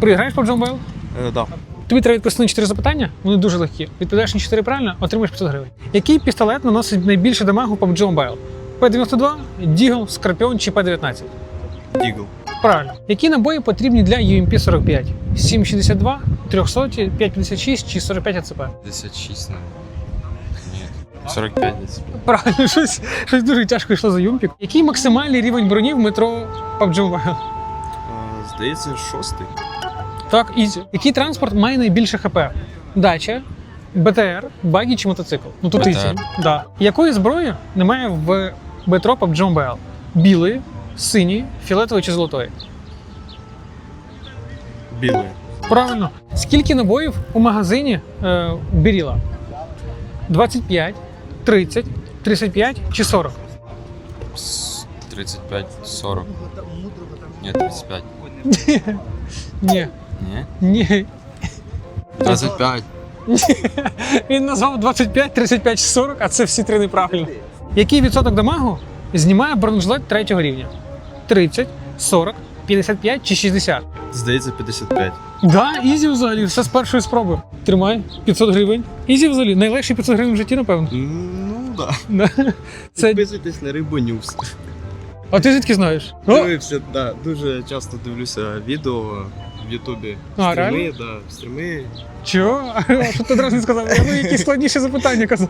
Приграєш по Mobile? Е, да. Тобі треба відповісти на 4 запитання, вони дуже легкі. Відповідаєш на 4 правильно, отримаєш 500 гривень. Який пістолет наносить найбільше дамагу по PUBG Mobile? P92, Deagle, Скорпіон чи P19? Дігл. Правильно. Які набої потрібні для UMP-45? 7,62, 300, 5,56 чи 45 АЦП? 56, наверное. Нет. 45 десь. Правильно, щось, щось дуже тяжко йшло за юмпік. Який максимальний рівень броні в метро PUBG Mobile? Е, здається, шостий. Так, ізі. Який транспорт має найбільше ХП? Дача, БТР, багі чи мотоцикл? Ну тут БТР. ізі. Да. Якої зброї немає в PUBG Mobile? Білої, синьої, фіолетової чи золотої? Білий. Правильно. Скільки набоїв у магазині е, Біріла? 25, 30, 35 чи 40? С- 35, 40. Нет, 35. Ні. Не? Ні. 25. Він назвав 25, 35 чи 40, а це всі три неправильно. Який відсоток дамагу знімає бронежилет третього рівня? 30, 40, 55 чи 60? Здається, 55. Да, ізі взагалі, все з першої спроби. Тримай 500 гривень. Ізі взагалі, найлегші 500 гривень в житті, напевно. Ну, да. Да. Це... Підписуйтесь на Рибу Ньюс. А ти звідки знаєш? Дивився, да, дуже часто дивлюся відео в Ютубі. А, Стріми, реально? да, стріми. чого? А що ти одразу не сказав? Я ну якісь складніші запитання казав.